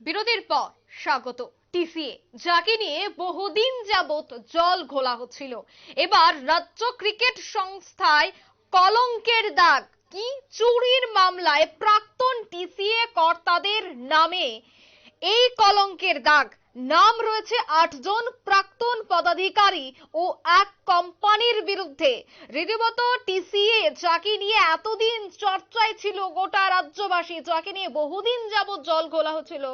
বিরতির পর স্বাগত। টিসিএ, যাকে নিয়ে বহুদিন যাবত জল ঘোলা হচ্ছিল। এবার রাজ্য ক্রিকেট সংস্থায় কলঙ্কের দাগ। কি চুরির মামলায় প্রাক্তন টিসিএ কর্তাদের নামে এই কলঙ্কের দাগ? নাম রয়েছে আটজন প্রাক্তন পদাধিকারী ও এক কোম্পানির বিরুদ্ধে। রীতিমতো টিসিএ যাকে নিয়ে এতদিন চর্চায় ছিল গোটা রাজ্যবাসী, যাকে নিয়ে বহুদিন যাবৎ জল ঘোলা হচ্ছিল।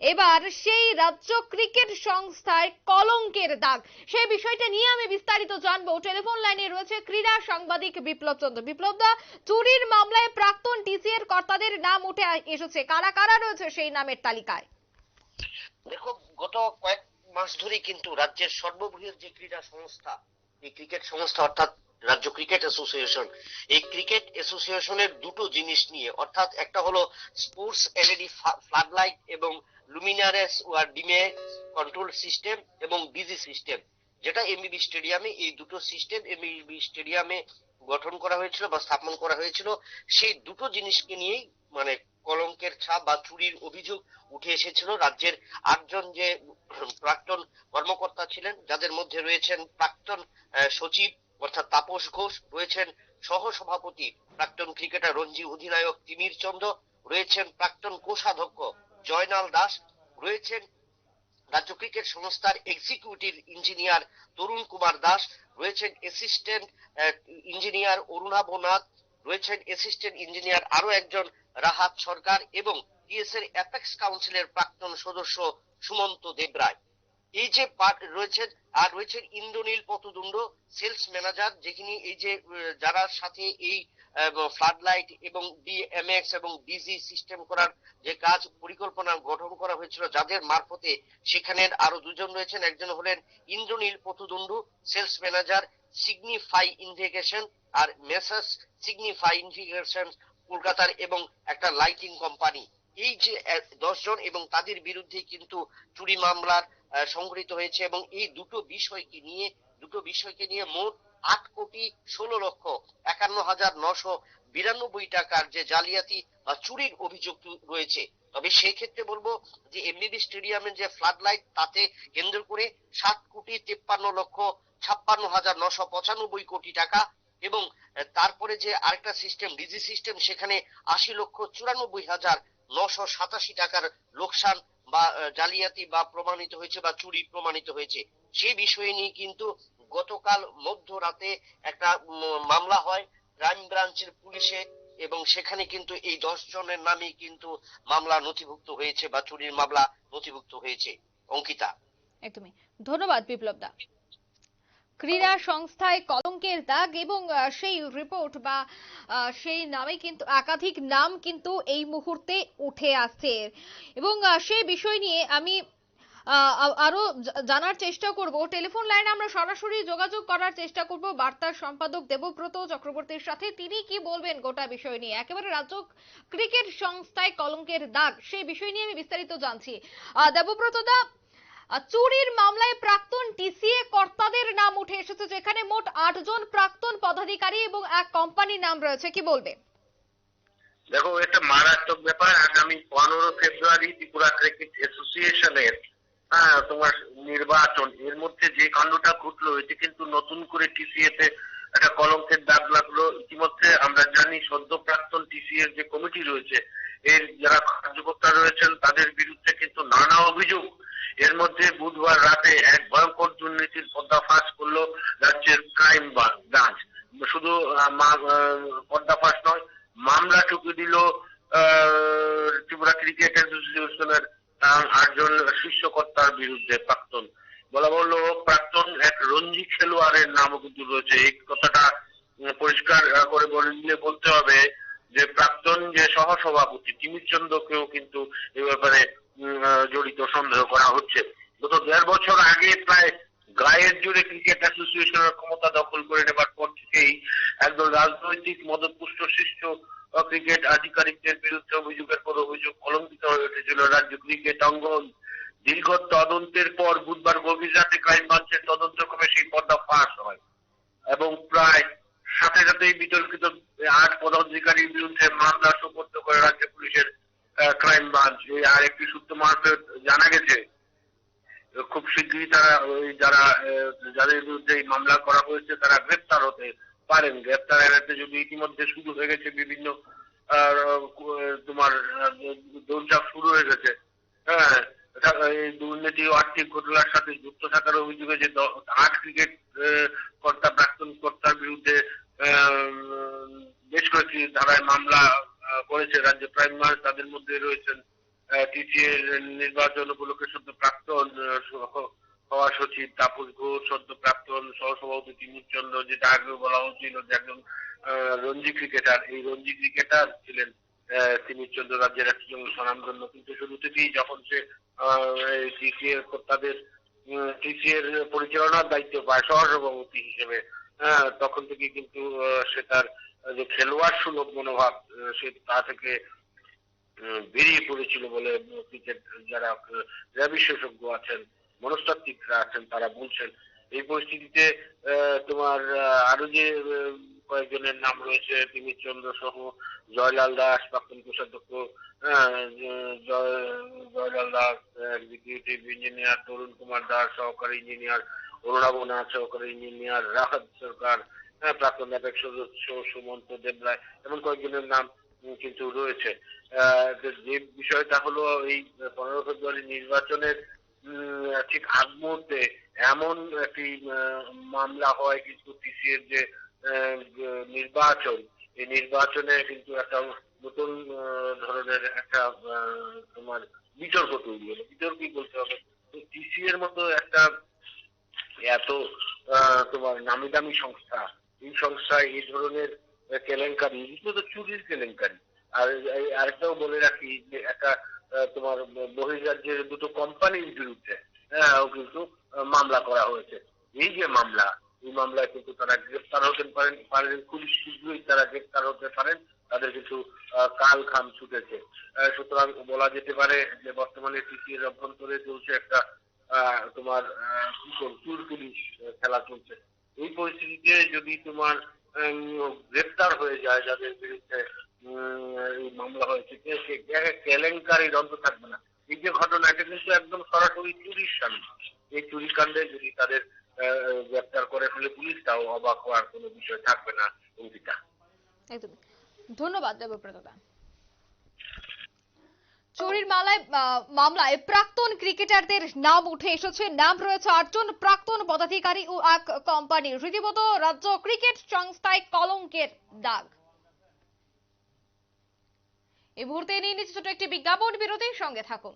এবার সেই রাজ্য ক্রিকেট সংস্থায় কলঙ্কের দাগ। সেই বিষয়টা নিয়ে আমি বিস্তারিত জানব। টেলিফোন লাইনে রয়েছে ক্রীড়া সাংবাদিক বিপ্লব চন্দ্র। বিপ্লব দা, চুরির মামলায় প্রাক্তন টিসিএর কর্তাদের নাম উঠে এসেছে। কারা কারা রয়েছে সেই নামের তালিকায়? দেখো গত কয়েক মাস ধরে কিন্তু রাজ্যের সর্ববৃহৎ যে ক্রীড়া সংস্থা, এই ক্রিকেট সংস্থা অর্থাৎ রাজ্য ক্রিকেট অ্যাসোসিয়েশন, এই ক্রিকেট অ্যাসোসিয়েশনের দুটো জিনিস নিয়ে, অর্থাৎ একটা হলো স্পোর্টস এলইডি ফ্লাডলাইট এবং লুমিনারেস ওয়ার ডিমে কন্ট্রোল সিস্টেম এবং বিজি সিস্টেম, যেটা এমবিবি স্টেডিয়ামে, এই দুটো সিস্টেম এমবিবি স্টেডিয়ামে গঠন করা হয়েছিল বা স্থাপন করা হয়েছিল। সেই দুটো জিনিসকে নিয়েই মানে কলঙ্কের ছাপ বা চুরির অভিযোগ উঠে এসেছিল রাজ্যের আটজন যে প্রাক্তন কর্মকর্তা ছিলেন, যাদের মধ্যে রয়েছেন প্রাক্তন সচিব অর্থাৎ তাপস ঘোষ, রয়েছেন সহ সভাপতি প্রাক্তন ক্রিকেটার রঞ্জি অধিনায়ক তিমির চন্দ্র, রয়েছেন প্রাক্তন কোষাধ্যক্ষ জয়নাল দাস, রয়েছেন রাজ্য ক্রিকেট সংস্থার এক্সিকিউটিভ ইঞ্জিনিয়ার তরুণ কুমার দাস, রয়েছেন অ্যাসিস্ট্যান্ট ইঞ্জিনিয়ার অরুণাভ নাথ, রয়েছেন অ্যাসিস্ট্যান্ট ইঞ্জিনিয়ার আরও একজন রাহাত সরকার এবং টিএস এর অ্যাপেক্স কাউন্সিলের প্রাক্তন সদস্য সুমন্ত দেবরায়। এই যে রয়েছেন আর রয়েছেন ইন্দ্রনীল পতদুণ্ড, সেলস ম্যানেজার যেখানে এই যে যারা সাথে এই ফ্লাড লাইট এবং ডিএমএক্স এবং ডিজি সিস্টেম করার যে কাজ পরিকল্পনা গঠন করা হয়েছিল, যাদের মারফতে সেখানের আরও দুজন রয়েছেন। একজন হলেন ইন্দ্রনীল পতুদুন্ডু সেলস ম্যানেজার, সিগনিফাই ইনভিগেশন, আর মেসাস সিগনিফাই ইনভিগেশন কলকাতার এবং একটা লাইটিং কোম্পানি এই যে দশ জন এবং তাদের বিরুদ্ধে কিন্তু চুরি মামলার সংঘটিত হয়েছে এবং এই দুটো বিষয়কে নিয়ে, দুটো বিষয়কে নিয়ে মোট আট কোটি ষোলো লক্ষ একান্ন হাজার নশো বিরানব্বই টাকার যে জালিয়াতি বা চুরির অভিযোগ রয়েছে। তবে সেই ক্ষেত্রে বলব যে এমবিবি স্টেডিয়ামের যে ফ্লাড লাইট তাতে কেন্দ্র করে সাত কোটি তেপ্পান্ন লক্ষ ছাপ্পান্ন হাজার নশো পঁচানব্বই কোটি টাকা এবং তারপরে যে আরেকটা সিস্টেম ডিজি সিস্টেম সেখানে আশি লক্ষ চুরানব্বই হাজার নশো সাতাশি টাকার লোকসান বা জালিয়াতি বা প্রমাণিত হয়েছে বা চুরি প্রমাণিত হয়েছে। সেই বিষয়ে নিয়ে কিন্তু গতকাল মধ্যরাতে একটা মামলা হয় ক্রাইম ব্রাঞ্চের পুলিশে এবং সেখানে কিন্তু এই দশ জনের নামে কিন্তু মামলা নথিভুক্ত হয়েছে বা চুরির মামলা নথিভুক্ত হয়েছে। অঙ্কিতা। একদমই। ধন্যবাদ বিপ্লব দা। ক্রীড়া সংস্থায় কলঙ্কের দাগ এবং সেই রিপোর্ট বা সেই নামে কিন্তু, একাধিক নাম কিন্তু এই মুহূর্তে উঠে আসছে। এবং সেই বিষয় নিয়ে আমি আরও জানার চেষ্টা করব। টেলিফোন লাইনে আমরা সরাসরি যোগাযোগ করার চেষ্টা করব। বার্তার সম্পাদক দেবব্রত চক্রবর্তীর সাথে। তিনি কি বলবেন গোটা বিষয় নিয়ে? একেবারে রাজ্য ক্রিকেট সংস্থায় কলঙ্কের দাগ, সেই বিষয় নিয়ে আমি বিস্তারিত জানছি। দেবব্রত দা চুরির মামলায় প্রাক্তন টিসিএ কর্তাদের নাম উঠে এসেছে, যেখানে মোট আটজন প্রাক্তন পদাধিকারী এবং এক কোম্পানির নাম রয়েছে। কি বলবে? দেখো, এটা মারাত্মক ব্যাপার। আগামী পনেরো ফেব্রুয়ারি ত্রিপুরা ক্রিকেট অ্যাসোসিয়েশনের হ্যাঁ তোমার নির্বাচন। এর মধ্যে যে কাণ্ডটা ঘটলো এতে কিন্তু নতুন করে টিসিএ তে একটা কলঙ্কের দাগ লাগল। ইতিমধ্যে আমরা জানি, সদ্য প্রাক্তন টিসিএর যে কমিটি রয়েছে, এর যারা কার্যকর্তা রয়েছেন, তাদের বিরুদ্ধে কিন্তু নানা অভিযোগ এর মধ্যে বুধবার রাতে এক ভয়ঙ্কর দুর্নীতির পর্দাফাশ করল রাজ্যের ক্রাইম ব্রাঞ্চ। শুধু পর্দাফাশ নয়, মামলা ঠুকে দিল ত্রিপুরা ক্রিকেট অ্যাসোসিয়েশনের আটজন শীর্ষকর্তার বিরুদ্ধে প্রাক্তন। বলা বলল প্রাক্তন এক রঞ্জি খেলোয়াড়ের নামও কিন্তু রয়েছে। এই কথাটা পরিষ্কার করে বললে বলতে হবে যে, প্রাক্তন যে সহসভাপতি তিমির চন্দ্রকেও কিন্তু এ ব্যাপারে জড়িত, সন্দেহ করা হচ্ছে। গত দেড় বছর আগে প্রায় গায়ের জুড়ে ক্রিকেট অ্যাসোসিয়েশনের ক্ষমতা দখল করে নেবার পর থেকেই একদল রাজনৈতিক মদতপুষ্ট শীর্ষ ক্রিকেট আধিকারিকদের বিরুদ্ধে অভিযোগের পর অভিযোগ কলঙ্কিত হয়ে উঠেছিল রাজ্য ক্রিকেট অঙ্গন। দীর্ঘ তদন্তের পর বুধবার গভীর রাতে ক্রাইম ব্রাঞ্চের তদন্ত ক্রমে সেই পর্দা ফাঁস হয় এবং প্রায় সাথে সাথেই বিতর্কিত আট পদাধিকারীর বিরুদ্ধে মামলা সুপর্দ ক্রাইম ব্রাঞ্চ এই আর একটি সূত্র মারফত জানা গেছে। খুব শীঘ্রই তারা ওই যারা যাদের বিরুদ্ধে এই মামলা করা হয়েছে, তারা গ্রেপ্তার হতে পারেন। গ্রেপ্তার এড়াতে যদি ইতিমধ্যে শুরু হয়ে গেছে বিভিন্ন তোমার দৌড়ঝাঁপ শুরু হয়ে গেছে। হ্যাঁ দুর্নীতি ও আর্থিক ঘটনার সাথে যুক্ত থাকার অভিযোগে যে আট ক্রিকেট কর্তা, প্রাক্তন কর্তার বিরুদ্ধে বেশ কয়েকটি ধারায় মামলা করেছে রাজ্য প্রাইম ব্রাঞ্চ তাদের মধ্যে রয়েছেন টিটিএ নির্বাচন উপলক্ষে সদ্য প্রাক্তন হওয়া সচিব তাপস ঘোষ, সদ্য প্রাক্তন সহসভাপতি তিমির চন্দ্র, যেটা আগে বলা হচ্ছিল যে একজন রঞ্জি ক্রিকেটার। এই রঞ্জি ক্রিকেটার ছিলেন তিমির চন্দ্র রাজ্যের একজন স্বনামধন্য। কিন্তু শুরু থেকেই যখন সে টিসি এর কর্তাদের টিসি এর পরিচালনার দায়িত্ব পায় সহসভাপতি হিসেবে তখন থেকে কিন্তু সে তার যে খেলোয়াড় সুলভ মনোভাব সে তা থেকে বেরিয়ে পড়েছিল বলে ক্রিকেট যারা ক্রীড়া বিশেষজ্ঞ আছেন, মনস্তাত্ত্বিকরা আছেন, তারা বলছেন, এই পরিস্থিতিতে তোমার আরও যে কয়েকজনের নাম রয়েছে, তিমির চন্দ্র সহ, জয়লাল দাস, প্রাক্তন কোষাধ্যক্ষ জয়লাল দাস এক্সিকিউটিভ ইঞ্জিনিয়ার তরুণ কুমার দাস, সহকারী ইঞ্জিনিয়ার অরুণাভ নাথ সহকারী ইঞ্জিনিয়ার রাহাত সরকার প্রাক্তন ন্যাপেক সদস্য সুমন্ত দেবরায় এমন কয়েকজনের নাম কিন্তু রয়েছে। যে বিষয়টা হলো এই পনেরো ফেব্রুয়ারি নির্বাচনের ঠিক আগ মুহূর্তে এমন একটি মামলা হয় কিন্তু পিসিএর যে নির্বাচন, এই নির্বাচনে কিন্তু একটা নতুন ধরনের একটা তোমার বিতর্ক তৈরি হলো বিতর্কই বলতে হবে? টিসি এর মতো একটা এত তোমার নামি দামি সংস্থা এই সংস্থায় এই ধরনের কেলেঙ্কারি বিশেষত চুরির কেলেঙ্কারি। আর আরেকটাও বলে রাখি যে একটা তোমার বহির্রাজ্যের দুটো কোম্পানির বিরুদ্ধে হ্যাঁ কিন্তু মামলা করা হয়েছে। এই যে মামলা, এই মামলায় কিন্তু তারা গ্রেপ্তার হতে পারেন পারেন খুব শীঘ্রই তারা গ্রেপ্তার হতে পারেন, তাদের কিন্তু কাল খাম ছুটেছে। সুতরাং বলা যেতে পারে যে বর্তমানে টিসির অভ্যন্তরে চলছে একটা তোমার কি চুর পুলিশ খেলা চলছে। এই পরিস্থিতিতে যদি তোমার গ্রেপ্তার হয়ে যায় যাদের বিরুদ্ধে মামলা হয়েছে সে জায়গায় কেলেঙ্কারির থাকবে না। এই যে ঘটনা, এটা কিন্তু একদম সরাসরি চুরির সামনে এই চুরি কাণ্ডে যদি তাদের গ্রেপ্তার করে ফেলে পুলিশ, তাও অবাক হওয়ার কোনো বিষয় থাকবে না, অঙ্কিতা। একদমই। ধন্যবাদ দেবব্রত দা চুরির মালায় মামলায় প্রাক্তন ক্রিকেটারদের নাম উঠে এসেছে। নাম রয়েছে আটজন প্রাক্তন পদাধিকারী ও এক কোম্পানির রীতিমত রাজ্য ক্রিকেট সংস্থায় কলঙ্কের দাগ। এই মুহূর্তে নিয়ে নিচ্ছে ছোট একটি বিজ্ঞাপন। বিরতির সঙ্গে থাকুন।